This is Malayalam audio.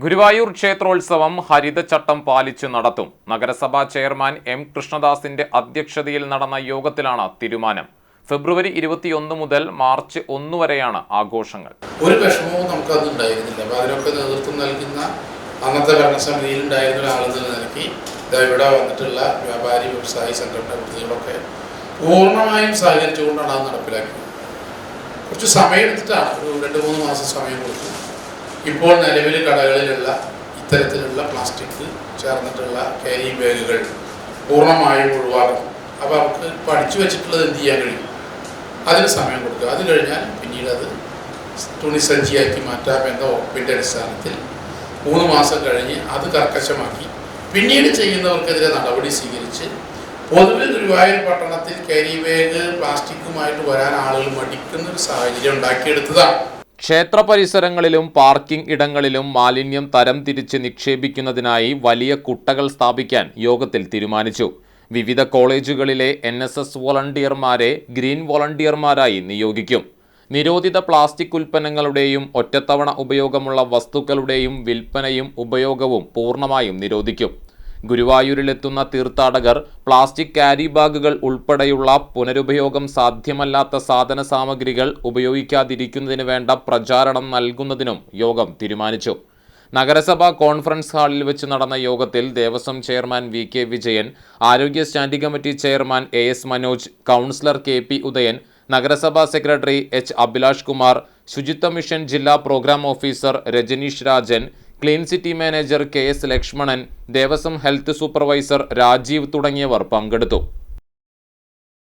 ഗുരുവായൂർ ക്ഷേത്രോത്സവം ഹരിതചട്ടം പാലിച്ചു നടത്തും. നഗരസഭാ ചെയർമാൻ എം കൃഷ്ണദാസിന്റെ അധ്യക്ഷതയിൽ നടന്ന യോഗത്തിലാണ് തീരുമാനം. ഫെബ്രുവരി ഇരുപത്തിയൊന്ന് മുതൽ മാർച്ച് ഒന്ന് വരെയാണ് ആഘോഷങ്ങൾ. ഒരു വിഷമവും അത് ഉണ്ടായിരുന്നില്ല. അപ്പോൾ അതിനൊക്കെ നേതൃത്വം നൽകുന്ന അന്നത്തെ ഭരണസമിതിയിൽ ഉണ്ടായിരുന്ന ആളുകൾ നൽകി. ഇവിടെ വന്നിട്ടുള്ള വ്യാപാരി വ്യവസായി സംഘടന പ്രതികളൊക്കെ പൂർണമായും സഹകരിച്ചുകൊണ്ടാണ് അത് നടപ്പിലാക്കിയത്. കുറച്ച് സമയം എടുത്തിട്ടാണ് ഒരു രണ്ട് മൂന്ന് മാസം സമയം കൊടുത്തു. ഇപ്പോൾ നിലവിൽ കടകളിലുള്ള ഇത്തരത്തിലുള്ള പ്ലാസ്റ്റിക് ചേർന്നിട്ടുള്ള ക്യാരി ബാഗുകൾ പൂർണമായും ഒഴിവാക്കണം. അപ്പോൾ അവർക്ക് പഠിച്ചു വെച്ചിട്ടുള്ളത് എന്ത് ചെയ്യാൻ കഴിയും? അതിന് സമയം കൊടുക്കുക. അത് കഴിഞ്ഞാൽ പിന്നീട് അത് തുണിസഞ്ചിയാക്കി മാറ്റാം എന്ന ഉറപ്പിന്റെ അടിസ്ഥാനത്തിൽ മൂന്ന് മാസം കഴിഞ്ഞ് അത് കർക്കശമാക്കി പിന്നീട് ചെയ്യുന്നവർക്കെതിരെ നടപടി സ്വീകരിച്ച് പൊതുവിൽ ഗുരുവായൂർ പട്ടണത്തിൽ ക്യാരി ബാഗ് പ്ലാസ്റ്റിക്കുമായിട്ട് വരാൻ ആളുകൾ മടിക്കുന്ന ഒരു സാഹചര്യം ഉണ്ടാക്കിയെടുത്തതാണ്. ക്ഷേത്ര പരിസരങ്ങളിലും പാർക്കിംഗ് ഇടങ്ങളിലും മാലിന്യം തരം തിരിച്ച് നിക്ഷേപിക്കുന്നതിനായി വലിയ കുട്ടകൾ സ്ഥാപിക്കാൻ യോഗത്തിൽ തീരുമാനിച്ചു. വിവിധ കോളേജുകളിലെ എൻ എസ് എസ് വോളണ്ടിയർമാരെ ഗ്രീൻ വോളണ്ടിയർമാരായി നിയോഗിക്കും. നിരോധിത പ്ലാസ്റ്റിക് ഉൽപ്പന്നങ്ങളുടെയും ഒറ്റത്തവണ ഉപയോഗമുള്ള വസ്തുക്കളുടെയും വിൽപ്പനയും ഉപയോഗവും പൂർണമായും നിരോധിക്കും. ഗുരുവായൂരിലെത്തുന്ന തീർത്ഥാടകർ പ്ലാസ്റ്റിക് ക്യാരി ബാഗുകൾ ഉൾപ്പെടെയുള്ള പുനരുപയോഗം സാധ്യമല്ലാത്ത സാധന സാമഗ്രികൾ ഉപയോഗിക്കാതിരിക്കുന്നതിന് വേണ്ട പ്രചാരണം നൽകുന്നതിനും യോഗം തീരുമാനിച്ചു. നഗരസഭാ കോൺഫറൻസ് ഹാളിൽ വെച്ച് നടന്ന യോഗത്തിൽ Devaswom chairman V K Vijayan ആരോഗ്യ standing committee chairman A S Manoj councillor K P Udayan നഗരസഭാ സെക്രട്ടറി എച്ച് അഭിലാഷ് കുമാർ ശുചിത്വ മിഷൻ ജില്ലാ programme officer Rajaneesh Rajan clean city manager K S Lakshmanan Devaswom health supervisor Rajeev തുടങ്ങിയവർ പങ്കെടുത്തു.